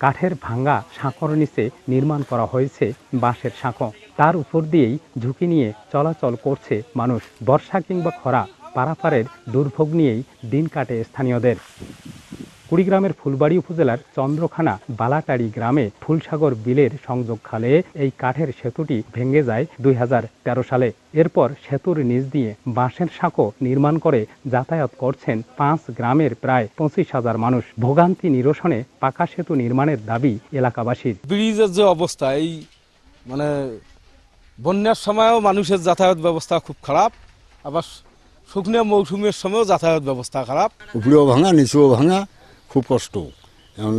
কাঠের ভাঙ্গা সাঁকর নিচে নির্মাণ করা হয়েছে বাঁশের সাঁকো। তার উপর দিয়েই ঝুঁকি নিয়ে চলাচল করছে মানুষ। বর্ষা কিংবা খরা, পারাপারের দুর্ভোগ নিয়েই দিন কাটে স্থানীয়দের। কুড়িগ্রামের ফুলবাড়ি উপজেলার চন্দ্রখানা বালাটারি গ্রামে ফুলসাগর বিলের সংযোগ খালে এই কাঠের সেতুটি ভেঙে যায় দুই হাজার তেরো সালে। এরপর সেতুর নিচ দিয়ে বাঁশের সাঁকো নির্মাণ করে যাতায়াত করছেন পাঁচ গ্রামের প্রায় পঁচিশ হাজার মানুষ। ভোগান্তি নিরসনে পাকা সেতু নির্মাণের দাবি এলাকাবাসীর। ব্রিজের যে অবস্থা এই মানে বন্যার সময়ও মানুষের যাতায়াত ব্যবস্থা খুব খারাপ আবার শুকনো মৌসুমের সময়ও যাতায়াত ব্যবস্থা খারাপ। উপরেও ভাঙা নিচেও ভাঙা খুব কষ্ট। এখন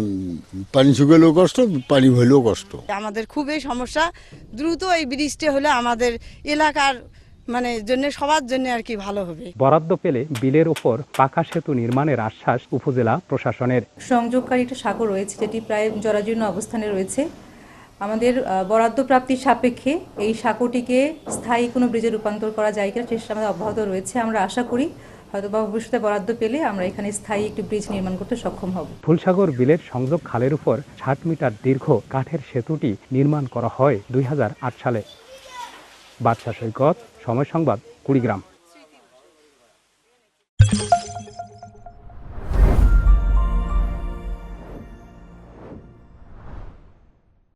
পানি শুকালেও কষ্ট পানি হইলেও কষ্ট। আমাদের খুবই সমস্যা। দ্রুত এই ব্রিজটা হলে আমাদের এলাকার মানে জন্য সবার জন্য আর কি ভালো হবে। বরাদ্দ পেলে বিলের ওপর পাকা সেতু নির্মাণের আশ্বাস উপজেলা প্রশাসনের। সংযোগকারী একটা সাগর রয়েছে যেটি প্রায় জরাজীর্ণ অবস্থানে রয়েছে। আমাদের বরাদ্দ প্রাপ্তির সাপেক্ষে এই সাঁকোটিকে স্থায়ী কোনো ব্রিজে রূপান্তর করা যায় কিনা চেষ্টা আমাদের অব্যাহত রয়েছে। আমরা আশা করি হয়তো বা ভবিষ্যতে বরাদ্দ পেলে আমরা এখানে স্থায়ী একটি ব্রিজ নির্মাণ করতে সক্ষম হব। ফুলসাগর বিলের সংযোগ খালের উপর ষাট মিটার দীর্ঘ কাঠের সেতুটি নির্মাণ করা হয় দুই হাজার আট সালে। বাদশা সৈকত, সময় সংবাদ, কুড়িগ্রাম।